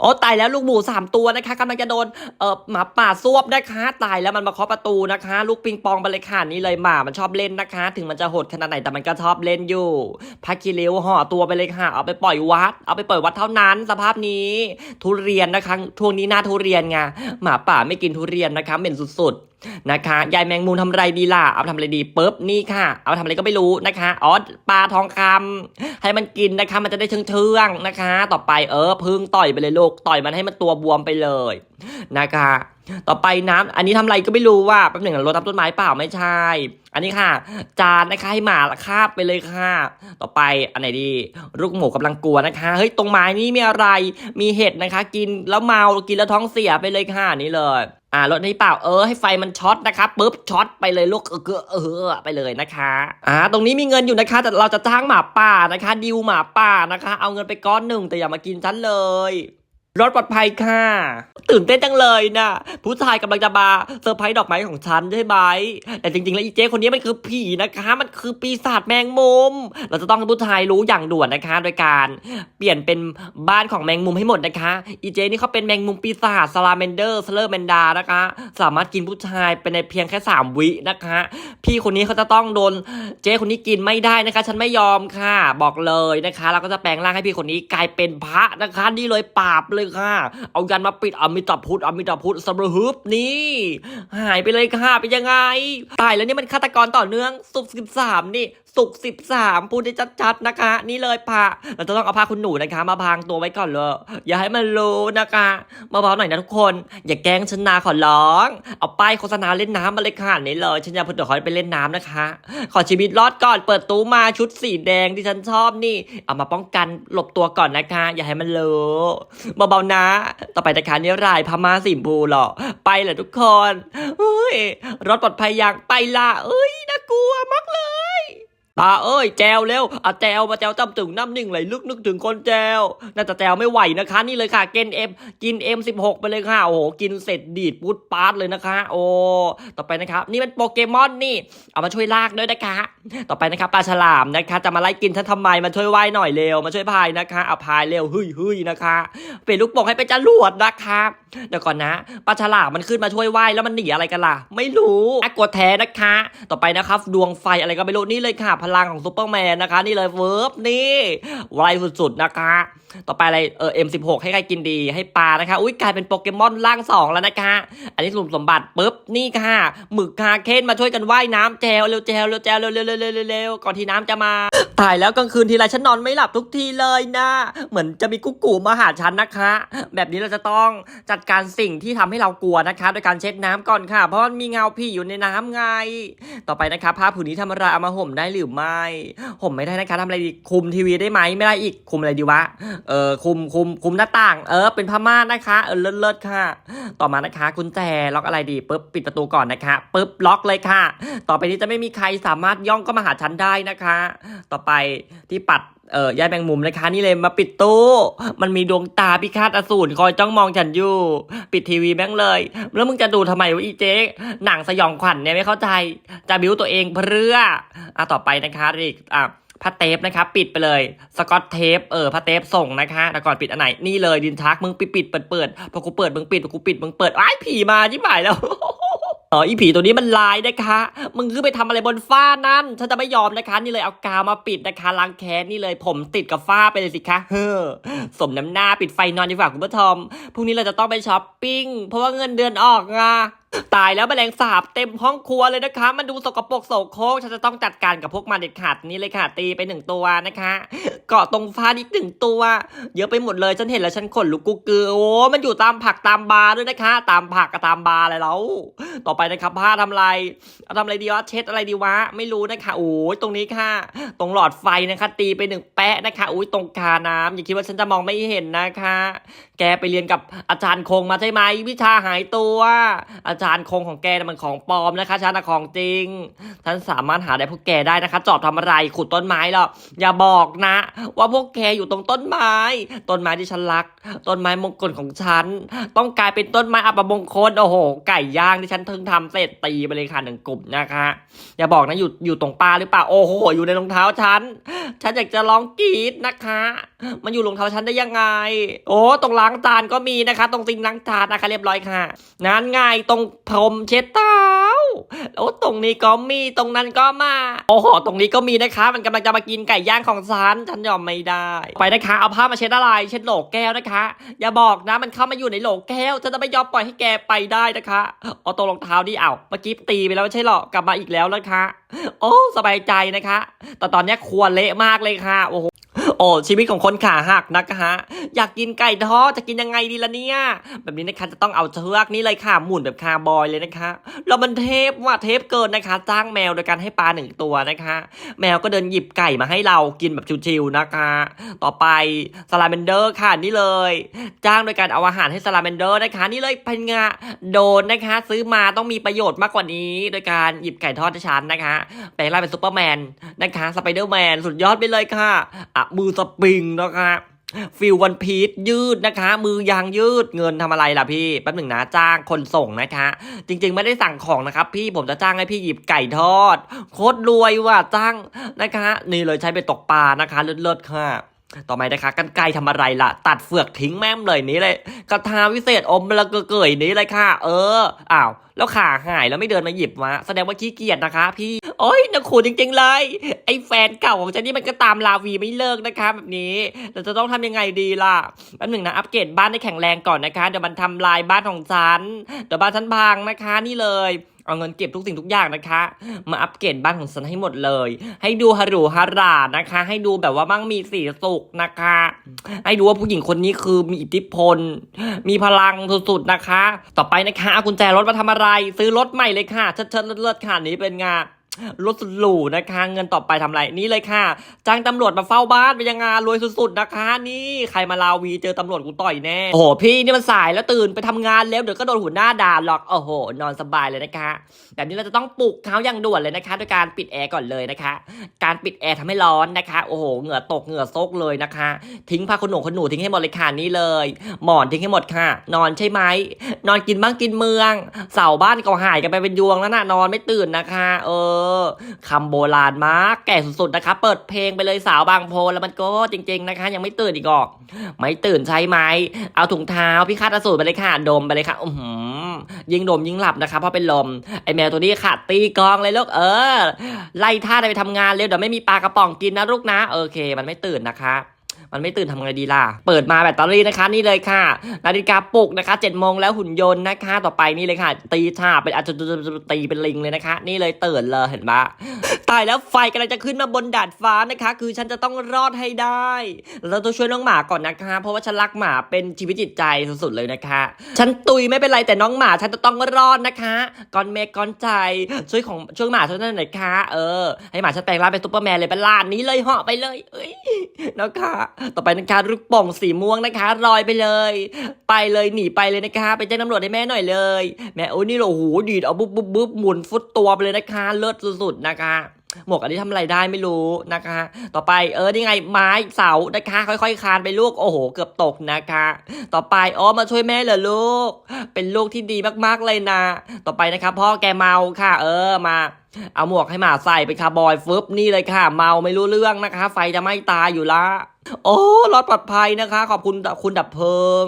โอ้ตายแล้วลูกหมูสามตัวนะคะกำลังจะโดนเออหมาป่าซวบนะคะตายแล้วมันมาเคาะประตูนะคะ ลูกปิงปองไปเลยค่ะนี่เลยหมามันชอบเล่นนะคะ ถึงมันจะโหดขนาดไหนแต่มันก็ชอบเล่นอยู่พักกิริวห่อตัวไปเลยค่ะ เอาไปปล่อยวัด เอาไปปล่อยวัดเท่านั้น สภาพนี้ ทุเรียนนะคะช่วงนี้หน้าทุเรียนไงหมาป่าไม่กินทุเรียนนะคะเหม็นสุดๆนะคะยายแมงมุมทำอะไรดีล่ะเอาทำอะไรดีปุ๊บนี่ค่ะ เอาทำอะไรก็ไม่รู้นะคะอ๋อปลาทองคำให้มันกินนะคะ มันจะได้เชื่องๆนะคะ ต่อไปเออพึ่งต่อยไปเลยลูกต่อยมันให้มันตัวบวมไปเลยนะคะ ต่อไปน้ำอันนี้ทำอะไรก็ไม่รู้ว่าแป๊บหนึ่งรดน้ำต้นไม้เปล่าไม่ใช่ อันนี้ค่ะ จานนะคะให้หมาคาบไปเลยค่ะ ต่อไปอันไหนดีลูกหมูกำลังกลัวนะคะเฮ้ยตรงไม้นี้มีอะไร มีเห็ดนะคะ กินแล้วเมากินแล้วท้องเสียไปเลยค่ะนี่เลยอ่ารถนี้เปล่าเออให้ไฟมันช็อตนะคะปุ๊บช็อตไปเลยลูกเออเออเออไปเลยนะคะอ่าตรงนี้มีเงินอยู่นะคะ แต่เราจะจ้างหมาป่านะคะดิวหมาป่านะคะ เอาเงินไปก้อนหนึ่งแต่อย่ามากินฉันเลย รถปลอดภัยค่ะ ตื่นเต้นจังเลยนะ ผู้ชายกำลังจะมาเซอร์ไพรส์ดอกไม้ของฉันใช่ไหมแต่จริง ๆ แล้วอีเจ๊คนนี้มันคือผีนะคะ มันคือปีศาจแมงมุม เราจะต้องให้ผู้ชายรู้อย่างด่วนนะคะ โดยการเปลี่ยนเป็นบ้านของแมงมุมให้หมดนะคะ อีเจนี่เขาเป็นแมงมุมปีศาจซาลาเมนเดอร์สเลอร์แมนดานะคะ สามารถกินผู้ชายไปในเพียงแค่ 3 วินะคะ พี่คนนี้เขาจะต้องโดนเจ๊คนนี้กินไม่ได้นะคะ ฉันไม่ยอมค่ะ บอกเลยนะคะ เราก็จะแปลงร่างให้พี่คนนี้กลายเป็นพระนะคะนี่เลยปราบเลยค่ะ เอายันมาปิดอมิตาพุทธอมิตาพุทธสมรฮึบนี่ หายไปเลยค่ะเป็นยังไง ตายแล้วนี่มันฆาตกรต่อเนื่องสุกสิบสามนี่ สุกสิบสามพูดได้ชัดๆนะคะ นี่เลยพระเราจะต้องเอาผ้าคุณหนูนะคะ มาพรางตัวไว้ก่อนเลย อย่าให้มันรู้นะคะมาเบาๆหน่อยนะทุกคน อย่าแกล้งฉันนาขอร้อง เอาป้ายโฆษณาเล่นน้ำมาเลยค่ะนี่เลยฉันจะพูดเดี๋ยวขอไปเล่นน้ำนะคะ ขอชีวิตรอดก่อนเปิดตู้มาชุดสีแดงที่ฉันชอบนี่ เอามาป้องกันหลบตัวก่อนนะคะ อย่าให้มันรู้เบาๆนะ ต่อไปนะคะนี่รายพม่าสีชมพูหรอ ไปแหละทุกคนเฮ้ย รถปลอดภัยอย่างไปละเอ้ย น่ากลัวมากเลย ตาเอ้ยแจวเร็วอะแจวมาแจวจำถึงน้ำหนึ่งไหลลึกนึกถึงคนแจวน่าจะแจวไม่ไหวนะคะ นี่เลยค่ะกินเอ็มกินเอ็มสิบหกไปเลยค่ะ โอ้โห กินเสร็จดีดปุ๊ดปาร์ตเลยนะคะ โอ้ต่อไปนะครับ นี่เป็นโปเกมอนนี่ เอามาช่วยลากด้วยนะคะ ต่อไปนะครับปลาฉลามนะคะ จะมาไล่กินฉันทำไมมาช่วยว่ายหน่อยเร็วมาช่วยพายนะคะเอาพายเร็วฮึ่ยฮึ่ยนะคะ เปลี่ยนลูกโป่งให้เป็นจรวดนะคะเดี๋ยวก่อนนะปลาฉลามมันขึ้นมาช่วยว่ายแล้วมันหนีอะไรกันล่ะ ไม่รู้กลัวแท้นะคะ ต่อไปนะครับดวงไฟอะไรก็ไม่รู้นี่เลยค่ะพลังของซูเปอร์แมนนะคะ นี่เลยเวิร์บนี่ไวสุดๆนะคะ ต่อไปอะไรเออ M16 ให้ใครกินดีให้ปลานะคะ อุ้ยกลายเป็นโปเกมอนร่างสองแล้วนะคะ อันนี้สมสมบัติปุ๊บนี่ค่ะหมึกคาเคนมาช่วยกันว่ายน้ำแจวเร็วแจวเร็วแจวเร็วเร็วเร็วเร็วเร็วเร็วก่อนที่น้ำจะมา ตายแล้วกลางคืนทีไรฉันนอนไม่หลับทุกทีเลยนะ เหมือนจะมีกุ๊กกูมาหาฉันนะคะ แบบนี้เราจะต้องจัดการสิ่งที่ทำให้เรากลัวนะคะ โดยการเช็ดน้ำก่อนค่ะ เพราะมันมีเงาพี่อยู่ในน้ำไง ต่อไปนะคะผ้าผืนนี้ทำอะไรเอามาห่มได้หรือไม่ห่มไม่ได้นะคะทำอะไรดีคุมทีวีได้ไหมไม่ได้อีกคุมอะไรดีวะเออคุมคุมคุมหน้าต่าง เออเป็นผ้าม่านนะคะเออเลิศเลิศค่ะ ต่อมานะคะกุญแจล็อกอะไรดีปุ๊บปิดประตูก่อนนะคะปุ๊บล็อกเลยค่ะ ต่อไปนี้จะไม่มีใครสามารถย่องเข้ามาหาฉันได้นะคะต่อไปที่ปัดเอ่อยายแมงมุมนะคะ นี่เลยมาปิดตู้มันมีดวงตาพิฆาตอสูรคอยจ้องมองฉันอยู่ ปิดทีวีแม่งเลย แล้วมึงจะดูทำไมวะอีเจ๊หนังสยองขวัญเนี่ยไม่เข้าใจ จะบิ้วตัวเองเพื่ออะต่อไปนะคะอีกอะผ้าเทปนะคะปิดไปเลย สกอตเทปเออผ้าเทปส่งนะคะแต่ก่อนปิดอันไหนนี่เลยดินชักมึงปิดปิดเปิดเปิดพอกูเปิดมึงปิดพอกูปิดมึงเปิดไอ้ายผีมาที่หมายแล้ว เอออีผีตัวนี้มันลายนะคะ มึงคือไปทำอะไรบนฝ้านั่นฉันจะไม่ยอมนะคะ นี่เลยเอากาวมาปิดนะคะล้างแค้นนี่เลยผมติดกับฝ้าไปเลยสิคะเฮ้อสมน้ำหน้าปิดไฟนอนดีกว่าคุณผู้ชมพรุ่งนี้เราจะต้องไปช้อปปิ้งเพราะว่าเงินเดือนออกไง ตายแล้วแมลงสาบเต็มห้องครัวเลยนะคะ มันดูสกปรกโสโครกฉันจะต้องจัดการกับพวกมันเด็ดขาดนี่เลยค่ะ ตีไปหนึ่งตัวนะคะ เกาะตรงฟ้าอีกหนึ่งตัว เยอะไปหมดเลยฉันเห็นแล้วฉันขนลุกกุกเกือโอ้มันอยู่ตามผักตามบาร์ด้วยนะคะ ตามผักกับตามบาร์อะไรแล้วต่อไปนะครับผ้าทำอะไรเอาทำอะไรดีวะเช็ดอะไรดีวะไม่รู้นะคะโอ้ยตรงนี้ค่ะ ตรงหลอดไฟนะคะ ตีไปหนึ่งแปะนะคะอุ้ยตรงกาน้ำอย่าคิดว่าฉันจะมองไม่เห็นนะคะ แกไปเรียนกับอาจารย์คงมาใช่ไหมวิชาหายตัวอาจานคงของแกมันของปลอมนะคะฉันนะของจริงฉันสามารถหาได้พวกแกได้นะคะ จอบทำอะไรขุดต้นไม้หรอกอย่าบอกนะ ว่าพวกแกอยู่ตรงต้นไม้ ต้นไม้ที่ฉันรัก ต้นไม้มงคลของฉัน ต้องกลายเป็นต้นไม้อัปมงคลโอ้โห ไก่ย่างที่ฉันเพิ่งทำเสร็จตีไปเลยค่ะหนึ่งกลุ่มนะคะ อย่าบอกนะอยู่อยู่ตรงปลาหรือเปล่าโอ้โหอยู่ในรองเท้าฉันฉันอยากจะร้องกรีดนะคะ มันอยู่รองเท้าฉันได้ยังไง โอ้ตรงล้างจานก็มีนะคะ ตรงซิงล้างจานนะคะ เรียบร้อยค่ะ นั้นไงตรงพรมเช็ดเท้าโอ้วตรงนี้ก็มีตรงนั้นก็มา โอ้โห ตรงนี้ก็มีนะคะ มันกำลังจะมากินไก่ย่างของฉัน ฉันยอมไม่ได้ ไปนะคะ เอาผ้ามาเช็ดอะไร เช็ดโหลแก้วนะคะ อย่าบอกนะ มันเข้ามาอยู่ในโหลแก้ว ฉันจะไม่ยอมปล่อยให้แกไปได้นะคะเอาตรงรองเท้าดิเอ้าเมื่อกี้ตีไปแล้วไม่ใช่หรอกลับมาอีกแล้วนะคะ โอ้ สบายใจนะคะ แต่ตอนนี้ยครัวเละมากเลยค่ะ โอ้โห โอ้ชีวิตของคนขาหักนะคะ อยากกินไก่ทอดจะกินยังไงดีล่ะเนี่ย แบบนี้นะคะจะต้องเอาเชือกนี่เลยค่ะหมุนแบบคาร์บอยเลยนะคะแล้วมันเทพว่ะเทพเกินนะคะ จ้างแมวโดยการให้ปลาหนึ่งตัวนะคะ แมวก็เดินหยิบไก่มาให้เรากินแบบชิวๆนะคะ ต่อไปสลาเมนเดอร์ค่ะนี่เลย จ้างโดยการเอาอาหารให้สลาเมนเดอร์นะคะ นี่เลยเป็นไงโดนนะคะ ซื้อมาต้องมีประโยชน์มากกว่านี้ โดยการหยิบไก่ทอดให้นนะคะแปลงร่างเป็นซูเปอร์แมนนะคะสไปเดอร์แมนสุดยอดไปเลยค่ะอะมือสปริงนะคะฟิลวันพีชยืดนะคะ มือยางยืดเงินทำอะไรล่ะพี่แป๊บหนึ่งนะจ้างคนส่งนะคะ จริงๆไม่ได้สั่งของนะครับ พี่ผมจะจ้างให้พี่หยิบไก่ทอด โคตรรวยว่ะจ้างนะคะ นี่เลยใช้ไปตกปลานะคะเลิศๆค่ะ ต่อไปนะคะกันไกรทำอะไรล่ะ ตัดเฟือกทิ้งแม่มเลยนี้เลยกระทาวิเศษอมละเกยๆนี้เลยค่ะ เอออ้าวแล้วขาหายแล้วไม่เดินมาหยิบมาแสดงว่าขี้เกียจนะคะ พี่ โอ้ยนักขูดจริงๆเลย ไอ้แฟนเก่าของฉันนี่มันก็ตามลาวีไม่เลิกนะคะ แบบนี้เราจะต้องทำยังไงดีล่ะแป๊บหนึ่งนะอัปเกรดบ้านให้แข็งแรงก่อนนะคะเดี๋ยวมันทำลายบ้านของฉันเดี๋ยวบ้านฉันพังนะคะนี่เลยเอาเงินเก็บทุกสิ่งทุกอย่างนะคะ มาอัปเกรดบ้านของฉันให้หมดเลย ให้ดูฮารูฮารานะคะ ให้ดูแบบว่ามั่งมีสีสุขนะคะ ให้ดูว่าผู้หญิงคนนี้คือมีอิทธิพล มีพลังสุดๆนะคะ ต่อไปนะคะเอากุญแจรถมาทำอะไร ซื้อรถใหม่เลยค่ะเชิดๆเลิศๆค่ะนี้เป็นไงาน รถสุดหรูนะคะ เงินต่อไปทำอะไรนี่เลยค่ะจ้างตำรวจมาเฝ้าบ้านเป็นยังไงรวยสุดๆนะคะ นี่ใครมาลาวีเจอตำรวจกูต่อยแน่โอ้โหพี่นี่มันสายแล้วตื่นไปทำงานแล้วเดี๋ยวก็โดนหัวหน้าด่าหรอกโอ้โห นอนสบายเลยนะคะแบบนี้เราจะต้องปลุกเขาอย่างด่วนเลยนะคะด้วยการปิดแอร์ก่อนเลยนะคะ การปิดแอร์ทำให้ร้อนนะคะโอ้โหเหงื่อตกเหงื่อซกเลยนะคะ ทิ้งผ้าขนหนูขนหนูทิ้งให้หมดเลยค่ะนี่เลย หมอนทิ้งให้หมดค่ะ นอนใช่ไหมนอนกินบ้างกินเมือง เสาบ้านก็หายกันไปเป็นยวงแล้วนะนอนไม่ตื่นนะคะ เออคำโบราณมากแก่สุดๆนะคะเปิดเพลงไปเลยสาวบางโพแล้วมันก็จริง ๆนะคะ ยังไม่ตื่นอีกหรอกไม่ตื่นใช่ไหมเอาถุงเท้าพี่คาดสูรไปเลยค่ะดมไปเลยค่ะอือหือยิงดมยิงหลับนะคะเพราะเป็นลมไอแมวตัวนี้ค่ะ ตีกองเลยลูกเออ ไล่ท่าไปทำงานเร็วเดี๋ยวไม่มีปลากระป๋องกินนะลูกนะโอเค มันไม่ตื่นนะคะ มันไม่ตื่นทำไงดีล่ะ เปิดมาแบตเตอรี่นะคะนี่เลยค่ะ นาฬิกาปลุกนะคะเจ็ดโมงแล้วหุ่นยนต์นะคะ ต่อไปนี่เลยค่ะ ตีฉาเป็นอาจจะตีเป็นลิงเลยนะคะ นี่เลยตื่นเลยเห็นปะตายแล้วไฟกำลังจะขึ้นมาบนดาดฟ้านะคะ คือฉันจะต้องรอดให้ได้เราต้องช่วยน้องหมาก่อนนะคะ เพราะว่าฉันรักหมาเป็นชีวิตจิตใจสุดๆเลยนะคะ ฉันตุยไม่เป็นไรแต่น้องหมาฉันจะต้องรอดนะคะก้อนเมฆก้อนใจช่วยของช่วยหมาฉันหน่อยค่ะ เออ ให้หมาฉันแปลงร่างเป็นซุปเปอร์แมนเลยเป็นล้านนี้เลยเหาะไปเลย เอ้ยนะคะต่อไปนะคะลูกโป่งสีม่วงนะคะลอยไปเลย ไปเลยหนีไปเลยนะคะ ไปแจ้งตำรวจให้แม่หน่อยเลย แม่โอ้ยนี่เหรอโอ้โหดีดเอาบุ๊บบุ๊บบุ๊บหมุนฟุตตัวไปเลยนะคะเลิศสุดๆนะคะหมวกอันนี้ทำอะไรได้ไม่รู้นะคะ ต่อไปเออนี่ไงไม้เสานะคะ ค่อยๆคานไปลูกโอ้โห เกือบตกนะคะ ต่อไปอ๋อมาช่วยแม่เหรอลูก เป็นลูกที่ดีมากๆเลยนะ ต่อไปนะคะพ่อแกเมาค่ะ เออมา เอาหมวกให้หมาใส่เป็นคาร์บอยฟึบนี่เลยค่ะ เมาไม่รู้เรื่องนะคะ ไฟจะไหม้ตายอยู่ละ โอ้รอดปลอดภัยนะคะ ขอบคุณคุณดับเพลิง